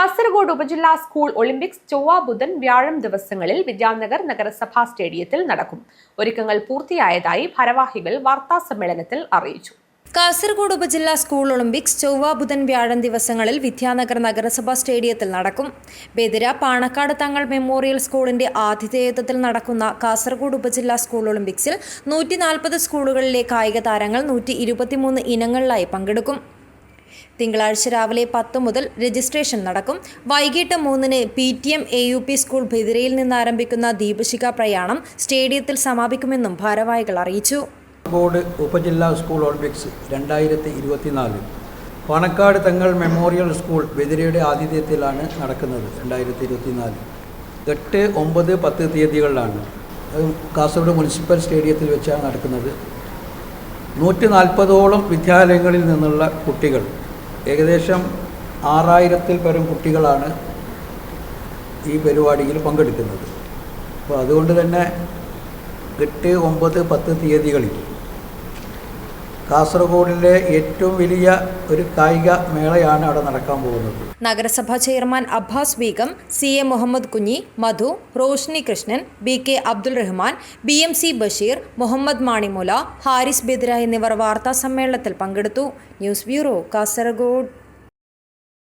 കാസർഗോഡ് ഉപജില്ലാ school Olympics ചൊവ്വ ബുധൻ വ്യാഴം ദിവസങ്ങളിൽ വിദ്യാനഗർ നഗരസഭാ സ്റ്റേഡിയത്തിൽ നടക്കും. ഒരുക്കങ്ങൾ പൂർത്തിയായതായി ഭാരവാഹികൾ വാർത്താ സമ്മേളനത്തിൽ അറിയിച്ചു. കാസർഗോഡ് ഉപജില്ലാ സ്കൂൾ ഒളിമ്പിക്സ് ചൊവ്വ ബുധൻ വ്യാഴം ദിവസങ്ങളിൽ വിദ്യാനഗർ നഗരസഭാ സ്റ്റേഡിയത്തിൽ നടക്കും. ബെതിര പാണക്കാട് തങ്ങൾ മെമ്മോറിയൽ സ്കൂളിന്റെ ആതിഥേയത്വത്തിൽ നടക്കുന്ന കാസർഗോഡ് ഉപജില്ലാ സ്കൂൾ ഒളിമ്പിക്സിൽ നൂറ്റി നാൽപ്പത് സ്കൂളുകളിലെ കായിക താരങ്ങൾ നൂറ്റി ഇരുപത്തിമൂന്ന് ഇനങ്ങളിലായി പങ്കെടുക്കും. തിങ്കളാഴ്ച രാവിലെ പത്ത് മുതൽ രജിസ്ട്രേഷൻ നടക്കും. വൈകിട്ട് മൂന്നിന് P T M A U P school ഭിതിരയിൽ നിന്ന് ആരംഭിക്കുന്ന പ്രയാണം സ്റ്റേഡിയത്തിൽ സമാപിക്കുമെന്നും ഭാരവാഹികൾ അറിയിച്ചു. ബോർഡ് ഉപജില്ലാ സ്കൂൾ ഒളിമ്പിക്സ് രണ്ടായിരത്തി ഇരുപത്തിനാല് പാണക്കാട് തങ്ങൾ മെമ്മോറിയൽ സ്കൂൾ ബെതിരയുടെ ആതിഥ്യത്തിലാണ് നടക്കുന്നത് രണ്ടായിരത്തി ഇരുപത്തിനാല് എട്ട് ഒമ്പത് പത്ത് തീയതികളിലാണ്. കാസർഗോഡ് മുനിസിപ്പൽ സ്റ്റേഡിയത്തിൽ വെച്ചാണ് നടക്കുന്നത്. നൂറ്റി നാൽപ്പതോളം വിദ്യാലയങ്ങളിൽ നിന്നുള്ള കുട്ടികൾ ഏകദേശം ആറായിരത്തിൽ പരം കുട്ടികളാണ് ഈ പരിപാടിയിൽ പങ്കെടുക്കുന്നത്. അപ്പോൾ അതുകൊണ്ട് തന്നെ എട്ട് ഒമ്പത് പത്ത് തീയതികളിൽ കാസർഗോഡിലെ ഏറ്റവും വലിയ ഒരു കായിക മേളയാണ് അവിടെ നടക്കാൻ പോകുന്നത്. നഗരസഭാ chairman Abbas Begum C A Muhammad Kunhi Madhu Roshni Krishnan B K Abdul Rahman B M C Basheer Muhammad Manimula Haris Bidra എന്നിവർ വാർത്താ സമ്മേളനത്തിൽ പങ്കെടുത്തു. News bureau Kasaragod.